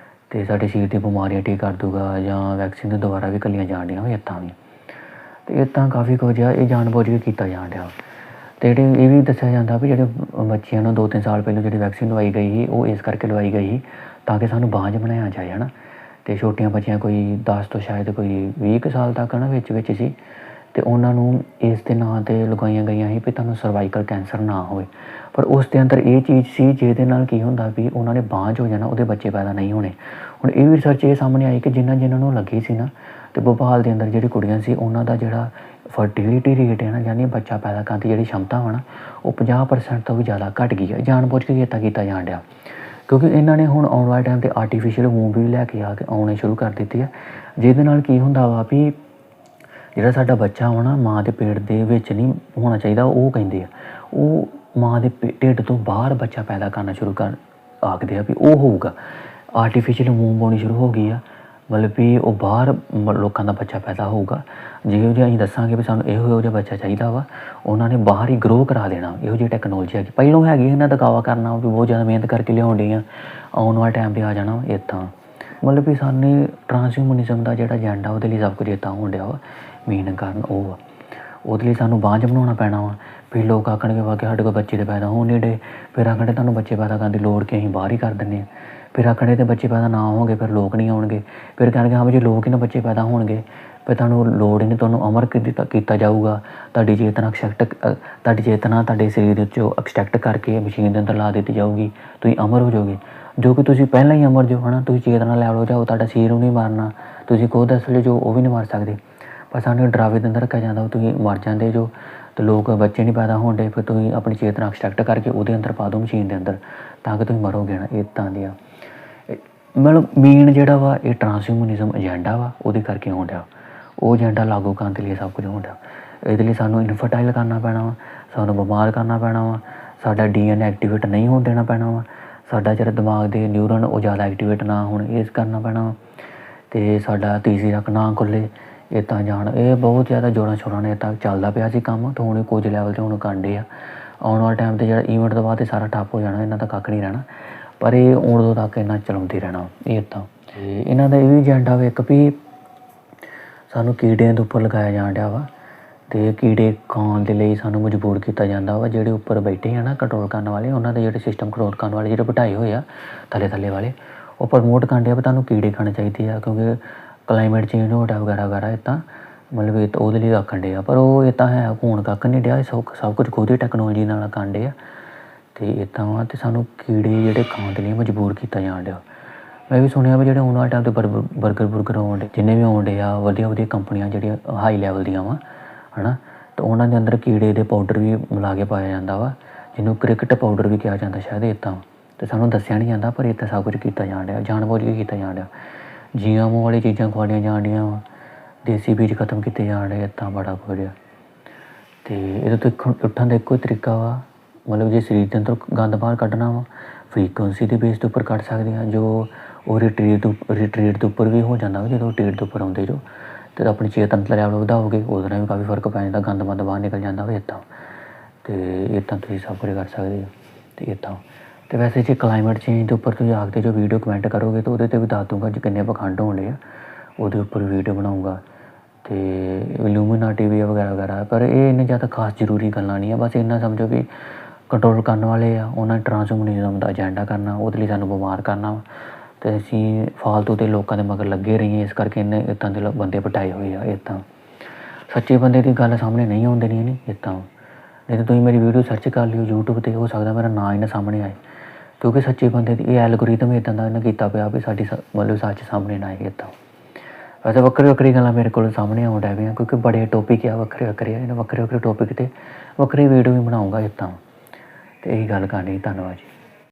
ਸਾਡੇ ਸਰੀਰ ਦੀ ਬਿਮਾਰੀਆਂ ਠੀਕ ਕਰ ਦੂਗਾ ਜਾਂ ਵੈਕਸੀਨ ਦੇ ਦੁਆਰਾ ਵੀ ਜਾਣ ਡੀਆਂ ਵੀ ਇੱਦਾਂ ਵੀ। ਤੇ ਤਾਂ ਕਾਫੀ ਕੁਝ ਆ, ਇਹ ਜਾਣਬੁੱਝ ਕੇ ਕੀਤਾ ਜਾਣ ਡਿਆ। ਤੇ ਜਿਹੜੇ ਇਹ ਵੀ ਦੱਸਿਆ ਜਾਂਦਾ ਵੀ ਜਿਹੜੇ ਬੱਚਿਆਂ ਨੂੰ 2-3 ਸਾਲ ਪਹਿਲਾਂ ਜਿਹੜੀ ਵੈਕਸੀਨ ਲਵਾਈ ਗਈ ਸੀ, ਉਹ ਇਸ ਕਰਕੇ ਲਵਾਈ ਗਈ ਸੀ ਤਾਂ ਕਿ ਸਾਨੂੰ ਬਾਂਝ ਬਣਾਇਆ ਜਾਏ, ਹਨਾ। ਤੇ ਛੋਟੀਆਂ ਬੱਚੀਆਂ ਕੋਈ 10 ਤੋਂ ਸ਼ਾਇਦ ਕੋਈ 20 ਕੁ ਸਾਲ ਤੱਕ ਨਾ ਵਿੱਚ ਵਿੱਚ ਸੀ। ਅਤੇ ਉਹਨਾਂ ਨੂੰ ਇਸ ਦੇ ਨਾਂ ਤੇ ਲਗਾਈਆਂ ਗਈਆਂ ਸੀ ਵੀ ਤੁਹਾਨੂੰ ਸਰਵਾਈਕਲ ਕੈਂਸਰ ਨਾ ਹੋਵੇ। ਪਰ ਉਸ ਦੇ ਅੰਦਰ ਇਹ ਚੀਜ਼ ਸੀ ਜਿਹਦੇ ਨਾਲ ਕੀ ਹੁੰਦਾ ਵੀ ਉਹਨਾਂ ਨੇ ਬਾਂਝ ਹੋ ਜਾਣਾ, ਉਹਦੇ ਬੱਚੇ ਪੈਦਾ ਨਹੀਂ ਹੋਣੇ। ਹੁਣ ਇਹ ਵੀ ਰਿਸਰਚ ਇਹ ਸਾਹਮਣੇ ਆਈ ਕਿ ਜਿਨ੍ਹਾਂ ਜਿਨ੍ਹਾਂ ਨੂੰ ਲੱਗੀ ਸੀ ਨਾ, ਤੇ ਭੋਪਾਲ ਦੇ ਅੰਦਰ ਜਿਹੜੀ ਕੁੜੀਆਂ ਸੀ, ਉਹਨਾਂ ਦਾ ਜਿਹੜਾ ਫਰਟੀਲਿਟੀ ਰੇਟ ਹੈ ਨਾ, ਯਾਨੀ ਬੱਚਾ ਪੈਦਾ ਕਰਨ ਦੀ ਜਿਹੜੀ ਸ਼ਮਤਾ ਵਾ ਨਾ, ਉਹ 50% ਤੋਂ ਵੀ ਜ਼ਿਆਦਾ ਘਟ ਗਈ ਹੈ। ਜਾਣਬੁੱਝ ਕੇ ਕੀਤਾ ਕੀਤਾ ਜਾਣ ਡਿਆ। ਕਿਉਂਕਿ ਇਹਨਾਂ ਨੇ ਹੁਣ ਆਉਣ ਵਾਲੇ ਟਾਈਮ ਤੇ ਆਰਟੀਫੀਸ਼ੀਅਲ ਵੂਮ ਵੀ ਲੈ ਕੇ ਆ ਕੇ ਆਉਣੇ ਸ਼ੁਰੂ ਕਰ ਦਿੱਤੀ ਹੈ ਜਿਹਦੇ ਨਾਲ ਕੀ ਹੁੰਦਾ ਵਾ ਵੀ ਜਿਹੜਾ ਸਾਡਾ ਬੱਚਾ ਹੋਣਾ ਮਾਂ ਦੇ ਪੇਟ ਦੇ ਵਿੱਚ ਨਹੀਂ ਹੋਣਾ ਚਾਹੀਦਾ, ਉਹ ਕਹਿੰਦੇ ਆ। ਉਹ ਮਾਂ ਦੇ ਢਿੱਡ ਤੋਂ ਬਾਹਰ ਬੱਚਾ ਪੈਦਾ ਕਰਨਾ ਸ਼ੁਰੂ ਕਰ, ਆਖਦੇ ਆ ਵੀ ਉਹ ਹੋਊਗਾ। ਆਰਟੀਫੀਸ਼ੀਅਲ ਵੂਮ ਹੋਣੀ ਸ਼ੁਰੂ ਹੋ ਗਈ ਆ, ਮਤਲਬ ਵੀ ਉਹ ਬਾਹਰ ਮ- ਲੋਕਾਂ ਦਾ ਬੱਚਾ ਪੈਦਾ ਹੋਊਗਾ। ਜਿਹੋ ਜਿਹਾ ਅਸੀਂ ਦੱਸਾਂਗੇ ਵੀ ਸਾਨੂੰ ਇਹੋ ਜਿਹਾ ਬੱਚਾ ਚਾਹੀਦਾ ਵਾ, ਉਹਨਾਂ ਨੇ ਬਾਹਰ ਹੀ ਗਰੋ ਕਰਾ ਦੇਣਾ, ਇਹੋ ਜਿਹੀ ਟੈਕਨੋਲੋਜੀ ਹੈਗੀ। ਪਹਿਲੋਂ ਹੈਗੀ ਇਹਨਾਂ ਦਾ ਦਾਅਵਾ ਕਰਨਾ ਵੀ ਬਹੁਤ ਜ਼ਿਆਦਾ ਮਿਹਨਤ ਕਰਕੇ ਲਿਆਉਣ ਡਈ ਆ ਆਉਣ ਵਾਲੇ ਟਾਈਮ ਤੇ ਆ ਜਾਣਾ ਇਦਾਂ ਮਤਲਬ ਵੀ ਸਾਨੂੰ ਟਰਾਂਸਹਿਊਮਨਿਜ਼ਮ ਦਾ ਜਿਹੜਾ ਏਜੰਡਾ ਉਹਦੇ ਲਈ ਸਭ ਕੁਝ ਇਦਾਂ ਹੋਣ ਡਿਆ ਵਾ। ਮੇਨ ਕਾਰਨ ਉਹ ਆ। ਉਹਦੇ ਲਈ ਸਾਨੂੰ ਬਾਂਝ ਬਣਾਉਣਾ ਪੈਣਾ ਵਾ। ਫਿਰ ਲੋਕ ਆਖਣਗੇ, ਵਾ ਕਿ ਸਾਡੇ ਕੋਲ ਬੱਚੇ ਤੇ ਪੈਦਾ ਹੋਣ ਨਹੀਂ ਡੇ। ਫਿਰ ਆਖਣਗੇ, ਤੁਹਾਨੂੰ ਬੱਚੇ ਪੈਦਾ ਕਰਨ ਦੀ ਲੋੜ ਕਿ ਅਸੀਂ ਬਾਹਰ ਹੀ ਕਰ ਦਿੰਦੇ ਹਾਂ ਫਿਰ ਆਖਣਗੇ ਤੇ ਬੱਚੇ ਪੈਦਾ ਨਾ ਹੋਣਗੇ, ਫਿਰ ਲੋਕ ਨਹੀਂ ਆਉਣਗੇ। ਫਿਰ ਕਹਿਣਗੇ, ਹਾਂ ਵੀ ਜੇ ਲੋਕ ਹੀ ਨਾ ਬੱਚੇ ਪੈਦਾ ਹੋਣਗੇ, ਫਿਰ ਤੁਹਾਨੂੰ ਲੋੜ ਹੀ ਨਹੀਂ, ਤੁਹਾਨੂੰ ਅਮਰ ਕੀਤਾ ਕੀਤਾ ਜਾਊਗਾ। ਤੁਹਾਡੀ ਚੇਤਨਾ ਐਕਸਟੈਕਟ ਤੁਹਾਡੀ ਚੇਤਨਾ ਤੁਹਾਡੇ ਸਰੀਰ ਵਿੱਚੋਂ ਐਕਸਟੈਕਟ ਕਰਕੇ ਮਸ਼ੀਨ ਦੇ ਅੰਦਰ ਲਾ ਦਿੱਤੀ ਜਾਊਗੀ। ਤੁਸੀਂ ਅਮਰ ਹੋ ਜਾਓਗੇ। ਜੋ ਕਿ ਤੁਸੀਂ ਪਹਿਲਾਂ ਹੀ ਅਮਰ ਜੋ, ਹਨਾ? ਤੁਸੀਂ ਚੇਤਨਾ ਲੈ ਲਓ ਜਾਓ ਤੁਹਾਡਾ ਸਰੀਰ ਨੂੰ ਨਹੀਂ ਮਾਰਨਾ। ਤੁਸੀਂ ਖੁਦ ਅਸਲ ਜੋ ਉਹ ਵੀ ਨਹੀਂ ਮਾਰ ਸਕਦੇ। ਪਰ ਸਾਨੂੰ ਡਰਾਵੇ ਦੇ ਅੰਦਰ ਰੱਖਿਆ ਜਾਂਦਾ ਵੀ ਤੁਸੀਂ ਮਰ ਜਾਂਦੇ ਜੋ, ਤੇ ਲੋਕ ਬੱਚੇ ਨਹੀਂ ਪੈਦਾ ਹੋਣਦੇ ਫਿਰ ਤੁਸੀਂ ਆਪਣੀ ਚੇਤਨਾ ਐਕਸਟ੍ਰੈਕਟ ਕਰਕੇ ਉਹਦੇ ਅੰਦਰ ਪਾ ਦਿਓ ਮਸ਼ੀਨ ਦੇ ਅੰਦਰ, ਤਾਂ ਕਿ ਤੁਸੀਂ ਮਰੋਗੇ ਨਾ ਇਦਾਂ ਦੀਆਂ। ਇਹ- ਮਤਲਬ ਮੇਨ ਜਿਹੜਾ ਵਾ, ਇਹ ਟਰਾਂਸਹਿਊਮਨਿਜ਼ਮ ਏਜੰਡਾ ਵਾ, ਉਹਦੇ ਕਰਕੇ ਹੋਣ ਡਿਆ। ਉਹ ਏਜੰਡਾ ਲਾਗੂ ਕਰਨ ਦੇ ਲਈ ਸਭ ਕੁਝ ਹੋਣ ਡਿਆ। ਇਹਦੇ ਲਈ ਸਾਨੂੰ ਇਨਫਰਟਾਈਲ ਕਰਨਾ ਪੈਣਾ ਵਾ, ਸਾਨੂੰ ਬਿਮਾਰ ਕਰਨਾ ਪੈਣਾ ਵਾ, ਸਾਡਾ ਡੀਐਨਏ ਐਕਟੀਵੇਟ ਨਹੀਂ ਹੋਣ ਦੇਣਾ ਪੈਣਾ ਵਾ, ਸਾਡਾ ਜਿਹੜਾ ਦਿਮਾਗ ਦੇ ਨਿਊਰਨ ਉਹ ਜ਼ਿਆਦਾ ਐਕਟੀਵੇਟ ਨਾ ਹੋਣ, ਇਸ ਕਰਨਾ ਪੈਣਾ ਵਾ। ਤੇ ਸਾਡਾ ਤੀਸਰੀ ਅੱਖ ਨਾ ਖੁੱਲੇ ਇਹ ਜਾਣ। ਇਹ ਬਹੁਤ ਜ਼ਿਆਦਾ ਜ਼ੋਰਾਂ ਸ਼ੋਰਾਂ ਨੇ ਤਾਂ ਚੱਲਦਾ ਪਿਆ ਸੀ ਕੰਮ। ਤੇ ਹੁਣ ਇਹ ਕੁਝ ਲੈਵਲ ਤੇ ਹੁਣ ਕਾਂਡੇ ਆ। ਆਉਣ ਵਾਲੇ ਟਾਈਮ ਤੇ ਜਿਹੜਾ ਈਵੈਂਟ ਤੋਂ ਬਾਅਦ ਇਹ ਸਾਰਾ ਠੱਪ ਹੋ ਜਾਣਾ, ਇਹਨਾਂ ਦਾ ਕੱਖ ਨਹੀਂ ਰਹਿਣਾ। ਪਰ ਇਹ ਉਦੋਂ ਤੱਕ ਇਹਨਾਂ ਚਲਾਉਂਦੇ ਰਹਿਣਾ, ਇਹ ਤਾਂ ਤੇ ਇਹਨਾਂ ਦਾ ਇਹ ਵੀ ਏਜੰਡਾ ਵਾ ਇੱਕ ਵੀ ਸਾਨੂੰ ਕੀੜਿਆਂ ਦੇ ਉੱਪਰ ਲਗਾਇਆ ਜਾਣ ਡਿਆ ਵਾ। ਤੇ ਕੀੜੇ ਖਾਣ ਦੇ ਲਈ ਸਾਨੂੰ ਮਜਬੂਰ ਕੀਤਾ ਜਾਂਦਾ ਵਾ। ਜਿਹੜੇ ਉੱਪਰ ਬੈਠੇ ਆ ਨਾ ਕੰਟਰੋਲ ਕਰਨ ਵਾਲੇ, ਉਹਨਾਂ ਦੇ ਜਿਹੜੇ ਸਿਸਟਮ ਕੰਟਰੋਲ ਕਰਨ ਵਾਲੇ ਜਿਹੜੇ ਬਿਠਾਏ ਹੋਏ ਆ ਥੱਲੇ ਥੱਲੇ ਵਾਲੇ, ਉਹ ਪ੍ਰਮੋਟ ਕਰਨ ਕਰਦੇ ਆ ਵੀ ਤੁਹਾਨੂੰ ਕੀੜੇ ਖਾਣੇ ਚਾਹੀਦੇ ਆ। ਕਿਉਂਕਿ ਕਲਾਈਮੇਟ ਚੇਂਜ ਹੋ ਰਿਹਾ ਵਗੈਰਾ ਵਗੈਰਾ ਇਹ ਮਤਲਬ ਇਹ ਤਾਂ ਉਹਦੇ ਲਈ ਆਖਣ ਡੇ ਆ। ਪਰ ਉਹ ਇਹ ਤਾਂ ਹੈ, ਹੋਣ ਕੱਖ ਨਹੀਂ ਡਿਆ, ਇਹ ਸਭ ਸਭ ਕੁਝ ਖੁਦ ਹੀ ਟੈਕਨੋਲੋਜੀ ਨਾਲ ਕਾਂਡੇ ਆ। ਤੇ ਇਦਾਂ ਵਾ ਤੇ ਸਾਨੂੰ ਕੀੜੇ ਜਿਹੜੇ ਖਾਣ ਦੇ ਲਈ ਮਜਬੂਰ ਕੀਤਾ ਜਾਣ ਡਿਆ। ਮੈਂ ਵੀ ਸੁਣਿਆ ਵੀ ਜਿਹੜੇ ਆਉਣ ਵਾਲੇ ਟਾਈਮ ਤੇ 버ਗਰ ਬੁਰਗਰ ਆਉਣ ਡੇ ਜਿੰਨੇ ਵੀ ਆਉਣ ਡੇ ਆ, ਵਧੀਆ ਵਧੀਆ ਕੰਪਨੀਆਂ ਜਿਹੜੀਆਂ ਹਾਈ ਲੈਵਲ ਦੀਆਂ ਵਾ, ਹਨਾ? ਤੇ ਉਹਨਾਂ ਦੇ ਅੰਦਰ ਕੀੜੇ ਦੇ ਪਾਊਡਰ ਵੀ ਮਿਲਾ ਕੇ ਪਾਇਆ ਜਾਂਦਾ ਵਾ, ਜਿਹਨੂੰ ਕ੍ਰਿਕਟ ਪਾਊਡਰ ਵੀ ਕਿਹਾ ਜਾਂਦਾ ਸ਼ਾਇਦ ਇਦਾਂ ਤੇ ਸਾਨੂੰ ਦੱਸਿਆ ਨਹੀਂ ਜਾਂਦਾ, ਪਰ ਇਹ ਤਾਂ ਸਭ ਕੁਝ ਕੀਤਾ ਜਾਣ ਡਿਆ, ਜਾਣਬੁੱਝ ਕੇ ਕੀਤਾ ਜਾਣ ਡਿਆ। ਜੀਐਮਓ ਵਾਲੀ ਚੀਜ਼ਾਂ ਖਵਾਉਣੀਆਂ ਜਾਣ ਵਾ, ਦੇਸੀ ਬੀਜ ਖਤਮ ਕੀਤੇ ਜਾਣ ਡੇ ਇਦਾਂ ਬੜਾ ਕੁਝ ਆ। ਤੇ ਇਹਦੇ ਤੋਂ ਇੱਕ ਉੱਠਣ ਦਾ ਇੱਕੋ ਹੀ ਤਰੀਕਾ ਵਾ, ਮਤਲਬ ਜੇ ਸਰੀਰ ਦੇ ਅੰਦਰ ਗੰਦ ਬਾਹਰ ਕੱਢਣਾ ਵਾ ਫ੍ਰੀਕੁਐਂਸੀ ਦੇ ਬੇਸ ਦੇ ਉੱਪਰ ਕੱਢ ਸਕਦੇ ਆ, ਜੋ ਉਹ ਰਿਟਰੀਟ ਰਿਟਰੀਟ ਦੇ ਉੱਪਰ ਵੀ ਹੋ ਜਾਂਦਾ ਵਾ, ਜਦੋਂ ਟਰੀਟ ਦੇ ਉੱਪਰ ਆਉਂਦੇ ਜੋ, ਤੇ ਆਪਣੀ ਚੇਤਨਤਾ ਲੈਵਲ ਵਧਾਓਗੇ, ਉਹਦੇ ਨਾਲ ਵੀ ਕਾਫੀ ਫ਼ਰਕ ਪੈ ਜਾਂਦਾ ਗੰਦ ਮੰਦ ਬਾਹਰ ਨਿਕਲ ਜਾਂਦਾ ਵਾ, ਇੱਦਾਂ। ਤੇ ਤਾਂ ਤੁਸੀਂ ਸਭ ਕੁਝ ਕਰ ਸਕਦੇ ਹੋ, ਤੇ ਇੱਦਾਂ। ਤੇ ਵੈਸੇ ਜੇ ਕਲਾਈਮੇਟ ਚੇਂਜ ਦੇ ਉੱਪਰ ਤੁਸੀਂ ਆਖਦੇ ਜੋ ਵੀਡੀਓ ਕਮੈਂਟ ਕਰੋਗੇ ਤਾਂ ਉਹਦੇ ਤੇ ਵੀ ਦੱਸ ਦੂੰਗਾ ਜੇ ਕਿੰਨੇ ਪਖੰਡ ਹੋਣੇ ਆ। ਉਹਦੇ ਉੱਪਰ ਵੀਡੀਓ ਬਣਾਉਂਗਾ। ਤੇ ਇਲੂਮੀਨਾਟੀ ਵੀ ਆ ਵਗੈਰਾ ਵਗੈਰਾ, ਪਰ ਇਹ ਇੰਨੇ ਜ਼ਿਆਦਾ ਖਾਸ ਜ਼ਰੂਰੀ ਗੱਲਾਂ ਨਹੀਂ ਆ, ਬਸ ਇੰਨਾ ਸਮਝੋ ਵੀ ਕੰਟਰੋਲ ਕਰਨ ਵਾਲੇ ਆ, ਉਹਨਾਂ ਟਰਾਂਸਹਿਊਮਨਿਜ਼ਮ ਦਾ ਏਜੰਡਾ ਕਰਨਾ, ਉਹਦੇ ਲਈ ਸਾਨੂੰ ਬਿਮਾਰ ਕਰਨਾ ਵਾ। ਤੇ ਅਸੀਂ ਫਾਲਤੂ ਦੇ ਲੋਕਾਂ ਦੇ ਮਗਰ ਲੱਗੇ ਰਹੀਏ, ਇਸ ਕਰਕੇ ਇਹਨੇ ਇੱਦਾਂ ਦੇ ਲੋਕ ਬੰਦੇ ਪਟਾਏ ਹੋਏ ਆ, ਇੱਦਾਂ। ਸੱਚੇ ਬੰਦੇ ਦੀ ਗੱਲ ਸਾਹਮਣੇ ਨਹੀਂ ਆਉਂਦੀ ਨਹੀਂ ਨਹੀਂ ਇੱਦਾਂ ਨਹੀਂ ਤਾਂ ਤੁਸੀਂ ਮੇਰੀ ਵੀਡੀਓ ਸਰਚ ਕਰ ਲਿਓ YouTube ਤੇ, ਹੋ ਸਕਦਾ ਮੇਰਾ ਨਾਂ ਹੀ ਨਾ ਸਾਹਮਣੇ ਆਏ। ਕਿਉਂਕਿ ਸੱਚੇ ਬੰਦੇ ਦੀ ਇਹ ਐਲਗੋਰਿਦਮ ਇਦਾਂ ਦਾ ਇਹਨਾਂ ਕੀਤਾ ਪਿਆ ਵੀ ਸਾਡੀ ਸ- ਮਤਲਬ ਸੱਚ ਸਾਹਮਣੇ ਨਾ ਆਏ ਇੱਦਾਂ ਵੈਸੇ ਵੱਖਰੀ ਵੱਖਰੀ ਗੱਲਾਂ ਮੇਰੇ ਕੋਲ ਸਾਹਮਣੇ ਆਉਣ ਡੈ ਪਈਆਂ ਕਿਉਂਕਿ ਬੜੇ ਟੌਪਿਕ ਆ, ਵੱਖਰੇ ਵੱਖਰੇ ਆ, ਇਹਨਾਂ ਵੱਖਰੇ ਵੱਖਰੇ ਟੌਪਿਕ ਤੇ ਵੱਖਰੀ ਵੀਡੀਓ ਵੀ ਬਣਾਉਂਗਾ ਇੱਦਾਂ ਤੇ ਇਹੀ ਗੱਲ ਕਰਨੀ, ਧੰਨਵਾਦ ਜੀ।